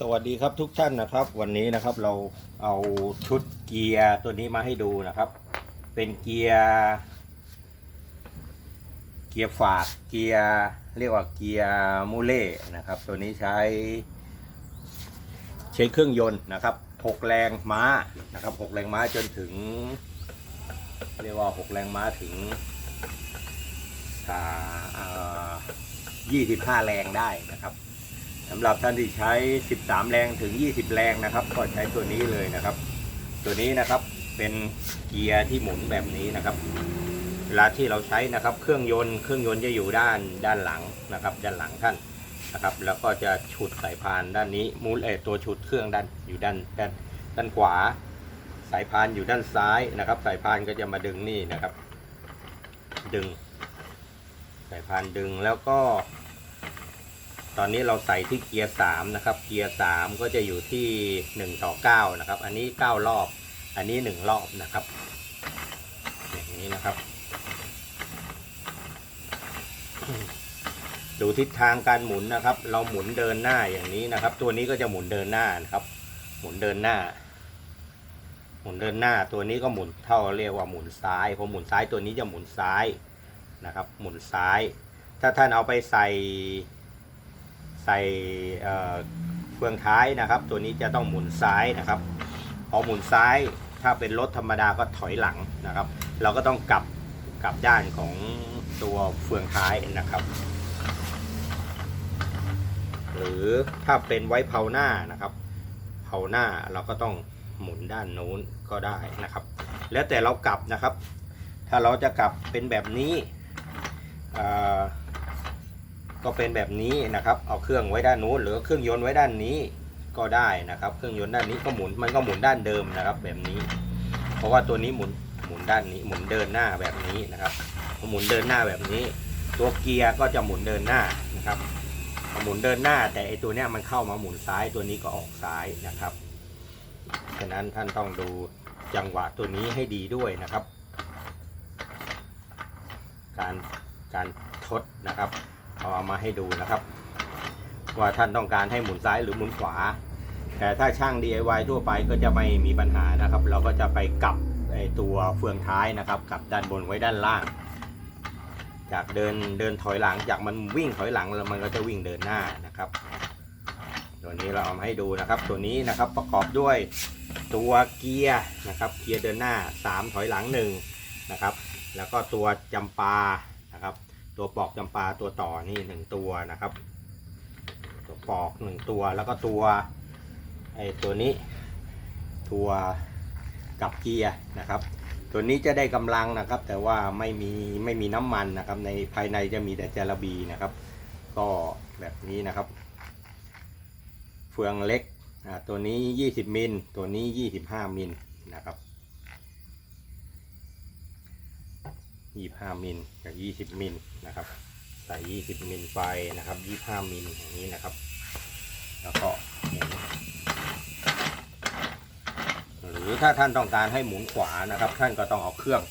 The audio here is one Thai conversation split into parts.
สวัสดีครับทุกท่านนะครับ วันนี้นะครับเราเอาชุดเกียร์ตัวนี้มาให้ดูนะครับ เป็นเกียร์เกียร์ฝากเกียร์เรียกว่าเกียร์มูเล่นะครับ ตัวนี้ใช้ ใช้เครื่องยนต์นะครับหกแรงม้านะครับหกแรงม้าจนถึง เรียกว่าหกแรงม้าถึงยี่สิบห้าแรงได้นะครับ สำหรับท่านที่ใช้ 13 แรงถึง 20 แรงนะครับ ก็ใช้ตัวนี้เลยนะครับ ตัวนี้นะครับเป็นเกียร์ที่หมุนแบบนี้นะครับเวลาที่เราใช้นะครับเครื่องยนต์เครื่องยนต์จะอยู่ด้านด้านหลังนะครับ ด้านหลังท่านนะครับ แล้วก็จะฉุดสายพานด้านนี้มูลเอตัวฉุดเครื่องด้านอยู่ด้านด้านด้านขวา สายพานอยู่ด้านซ้ายนะครับ สายพานก็จะมาดึงนี่นะครับ ดึง สายพานดึงแล้วก็ ตอนนี้เราใส่ที่เกียร์สามนะครับ เกียร์สามก็จะอยู่ที่หนึ่งต่อเก้านะครับ อันนี้เก้ารอบ อันนี้หนึ่งรอบนะครับ อย่างนี้นะครับ ดูทิศทางการหมุนนะครับ เราหมุนเดินหน้าอย่างนี้นะครับ ตัวนี้ก็จะหมุนเดินหน้านะครับ หมุนเดินหน้า หมุนเดินหน้า ตัวนี้ก็หมุนเท่าเรียกว่าหมุนซ้ายพอหมุนซ้ายตัวนี้จะหมุนซ้ายนะครับ หมุนซ้าย ถ้าท่านเอาไปใส่ ใส่เฟืองท้ายนะครับ ตัวนี้จะต้องหมุนซ้ายนะครับ พอหมุนซ้ายถ้าเป็นรถธรรมดาก็ถอยหลังนะครับ เราก็ต้องกลับกลับด้านของตัวเฟืองท้ายนะครับ หรือถ้าเป็นไว้เผาหน้านะครับ เผาหน้าเราก็ต้องหมุนด้านโน้นก็ได้นะครับ แล้วแต่เรากลับนะครับ ถ้าเราจะกลับเป็นแบบนี้อ่อ ก็เป็นแบบนี้นะครับ เอาเครื่องไว้ด้านนู้นหรือเครื่องยนต์ไว้ด้านนี้ก็ได้นะครับ เครื่องยนต์ด้านนี้ก็หมุนมันก็หมุนด้านเดิมนะครับ แบบนี้ เพราะว่าตัวนี้หมุนหมุนด้านนี้หมุนเดินหน้าแบบนี้นะครับหมุนเดินหน้าแบบนี้ ตัวเกียร์ก็จะหมุนเดินหน้านะครับหมุนเดินหน้า แต่ไอตัวเนี้ยมันเข้ามาหมุนซ้ายตัวนี้ก็ออกซ้ายนะครับฉะนั้นท่านต้องดูจังหวะตัวนี้ให้ดีด้วยนะครับ การการทดนะครับ เอามาให้ดูนะครับ ว่าท่านต้องการให้หมุนซ้ายหรือหมุนขวา แต่ถ้าช่าง DIY ทั่วไปก็จะไม่มีปัญหานะครับ เราก็จะไปกลับไอตัวเฟืองท้ายนะครับกลับด้านบนไว้ด้านล่าง จากเดินเดินถอยหลังจากมันวิ่งถอยหลังแล้วมันก็จะวิ่งเดินหน้านะครับ ตัวนี้เราเอามาให้ดูนะครับ ตัวนี้นะครับประกอบด้วยตัวเกียร์นะครับเกียร์เดินหน้า 3 ถอยหลัง1นะครับแล้วก็ตัวจำปา ตัวปอกจำปาตัวต่อนี่หนึ่งตัวนะครับ ตัวปอกหนึ่งตัวแล้วก็ตัวไอ้ตัวนี้ ตัวกับเกียร์นะครับ ตัวนี้จะได้กำลังนะครับ แต่ว่าไม่มีไม่มีน้ำมันนะครับ ในภายในจะมีแต่จาระบีนะครับ ก็แบบนี้นะครับ เฟืองเล็กอ่าตัวนี้ 20 มิลตัวนี้ 25 มิลนะครับ 25 มิลกับ 20 มิลนะครับ ใส่ 20 มิลไปนะครับ 25 มิลอย่างนี้นะครับ แล้วก็หรือถ้าท่านต้องการให้หมุนขวานะครับ ท่านก็ต้องเอาเครื่อง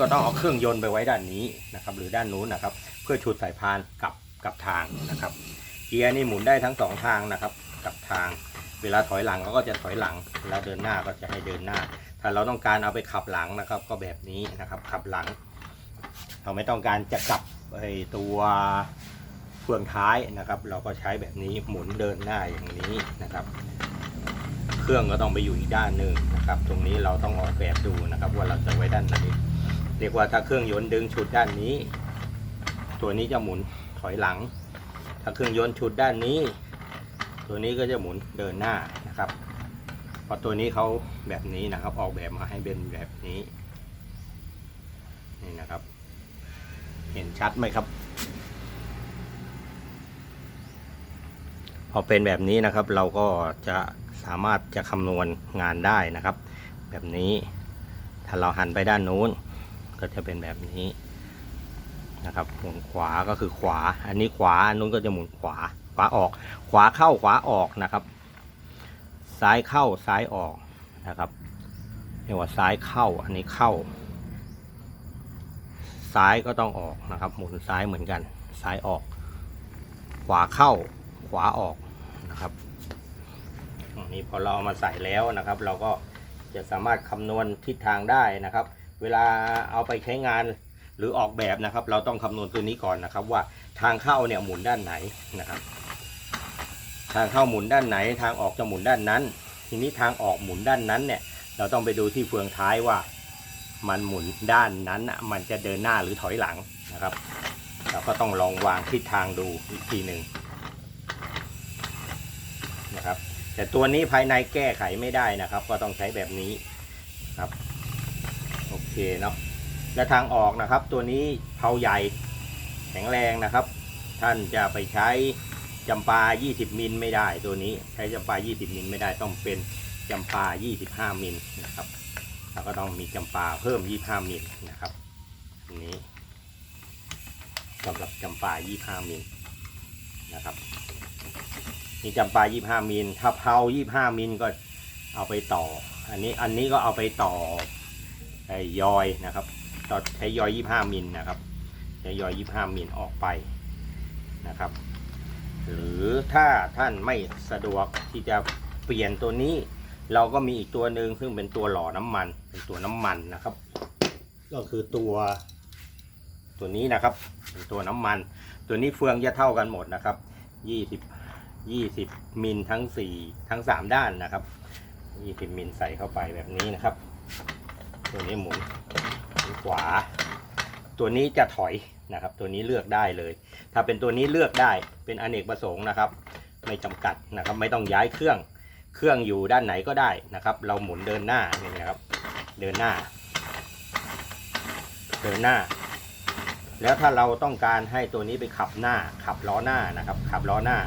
ก็ต้องเอาเครื่องยนต์ไปไว้ด้านนี้นะครับ หรือด้านนู้นนะครับ เพื่อฉุดสายพานกับกับทางนะครับ เกียร์นี่หมุนได้ทั้งสองทางนะครับ กับทาง เวลาถอยหลังเขาก็จะถอยหลังเวลาเดินหน้าก็จะให้เดินหน้า ถ้าเราต้องการเอาไปขับหลังนะครับ ก็แบบนี้นะครับ ขับหลัง เราไม่ต้องการจะกลับไอตัวเฟืองท้ายนะครับ เราก็ใช้แบบนี้หมุนเดินหน้าอย่างนี้นะครับ เครื่องก็ต้องไปอยู่อีกด้านหนึ่งนะครับ ตรงนี้เราต้องออกแบบดูนะครับ ว่าเราจะไว้ด้านไหนเรียกว่าถ้าเครื่องยนต์ดึงชุดด้านนี้ ตัวนี้จะหมุนถอยหลัง ถ้าเครื่องยนต์ชุดด้านนี้ ตัวนี้ก็จะหมุนเดินหน้านะครับเพราะตัวนี้เขาแบบนี้นะครับ ออกแบบมาให้เป็นแบบนี้ นี่นะครับ เห็นชัดไหมครับ พอเป็นแบบนี้นะครับเราก็จะสามารถจะคำนวณงานได้นะครับ แบบนี้ถ้าเราหันไปด้านนู้น ก็จะเป็นแบบนี้นะครับหมุนขวาก็คือขวา อันนี้ขวาอันนู้นก็จะหมุนขวา ขวาออก ขวาเข้าขวาออกนะครับ ซ้ายเข้าซ้ายออกนะครับเรียกว่าซ้ายเข้า อันนี้เข้า ซ้ายก็ต้องออกนะครับ หมุนซ้ายเหมือนกัน ซ้ายออก ขวาเข้า ขวาออกนะครับนี่พอเราเอามาใส่แล้วนะครับ เราก็จะสามารถคำนวณทิศทางได้นะครับ เวลาเอาไปใช้งานหรือออกแบบนะครับ เราต้องคำนวณตัวนี้ก่อนนะครับ ว่าทางเข้าเนี่ยหมุนด้านไหนนะครับ ทางเข้าหมุนด้านไหน ทางออกจะหมุนด้านนั้น ทีนี้ทางออกหมุนด้านนั้นเนี่ย เราต้องไปดูที่เฟืองท้ายว่า มันหมุนด้านนั้นน่ะมันจะเดินหน้าหรือถอยหลังนะครับ เราก็ต้องลองวางทิศทางดูอีกทีหนึ่งนะครับ แต่ตัวนี้ภายในแก้ไขไม่ได้นะครับ ก็ต้องใช้แบบนี้ครับโอเคเนาะและทางออกนะครับ ตัวนี้เพาใหญ่แข็งแรงนะครับ ท่านจะไปใช้จำปา 20 มิลไม่ได้ ตัวนี้ใช้จำปา 20 มิลไม่ได้ต้องเป็นจำปา 25 มิลนะครับ เราก็ต้องมีจำปาเพิ่ม 25 มิลนะครับอันนี้สำหรับจำปา 25 มิลนะครับนี่จำปา 25 มิลถ้าเพา25 มิลก็เอาไปต่อ อันนี้อันนี้ก็เอาไปต่อไอ้ยอยนะครับ ต่อใช้ยอย 25 มิลนะครับใช้ยอย 25 มิลออกไปนะครับ หรือถ้าท่านไม่สะดวกที่จะเปลี่ยนตัวนี้ เราก็มีอีกตัวหนึ่งซึ่งเป็นตัวหล่อน้ำมันเป็นตัวน้ำมันนะครับ ก็คือตัวตัวนี้นะครับเป็นตัวน้ำมัน ตัวนี้เฟืองจะเท่ากันหมดนะครับยี่สิบยี่สิบมิลทั้งสี่ทั้งสามด้านนะครับยี่สิบมิลใส่เข้าไปแบบนี้นะครับ ตัวนี้หมุนหมุนขวา ตัวนี้จะถอยนะครับ ตัวนี้เลือกได้เลย ถ้าเป็นตัวนี้เลือกได้เป็นอเนกประสงค์นะครับ ไม่จำกัดนะครับ ไม่ต้องย้ายเครื่อง เครื่องอยู่ด้านไหนก็ได้นะครับ เราหมุนเดินหน้านี่นะครับ เดินหน้า เดินหน้า แล้วถ้าเราต้องการให้ตัวนี้ไปขับหน้า ขับล้อหน้านะครับ ขับล้อหน้า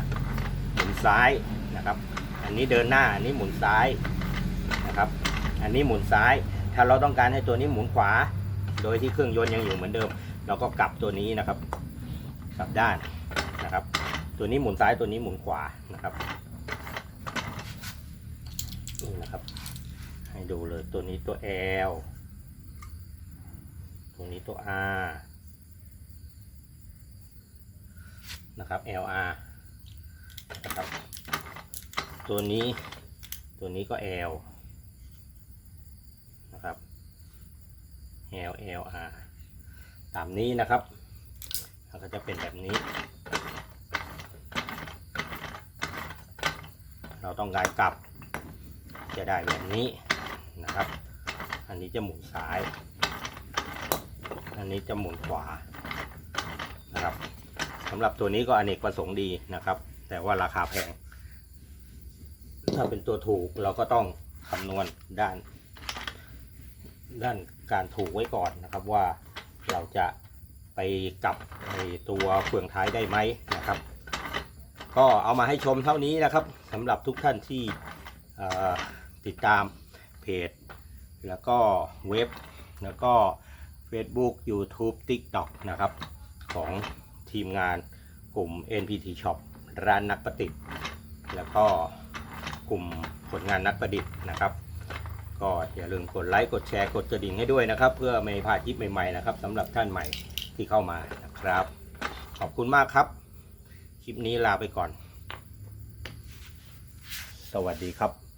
หมุนซ้ายนะครับ อันนี้เดินหน้า อันนี้หมุนซ้ายนะครับ อันนี้หมุนซ้าย ถ้าเราต้องการให้ตัวนี้หมุนขวา โดยที่เครื่องยนต์ยังอยู่เหมือนเดิม เราก็กลับตัวนี้นะครับ กลับด้านนะครับ ตัวนี้หมุนซ้ายตัวนี้หมุนขวานะครับ นี่นะครับ ให้ดูเลยตัวนี้ตัว L ตัวนี้ตัว R นะครับ LR นะครับ ตัวนี้ตัวนี้ก็ L นะครับ L L R ตามนี้นะครับแล้วก็จะเป็นแบบนี้ เราต้องการกลับ จะได้แบบนี้นะครับ อันนี้จะหมุนซ้าย อันนี้จะหมุนขวานะครับสำหรับตัวนี้ก็อเนกประสงค์ดีนะครับ แต่ว่าราคาแพง ถ้าเป็นตัวถูกเราก็ต้องคำนวณด้าน ด้านการถูกไว้ก่อนนะครับว่าเราจะไปกลับในตัวเฟืองท้ายได้ไหมนะครับ ก็เอามาให้ชมเท่านี้นะครับสำหรับทุกท่านที่ ติดตามเพจ แล้วก็เว็บ แล้วก็ Facebook YouTube TikTok นะครับ ของทีมงานกลุ่ม NPT Shop ร้านนักประดิษฐ์แล้วก็กลุ่มผลงานนักประดิษฐ์นะครับ ก็อย่าลืมกดไลค์กดแชร์กดกระดิ่งให้ด้วยนะครับ เพื่อไม่พลาดคลิปใหม่ๆนะครับสำหรับท่านใหม่ที่เข้ามานะครับ ขอบคุณมากครับ คลิปนี้ลาไปก่อน สวัสดีครับ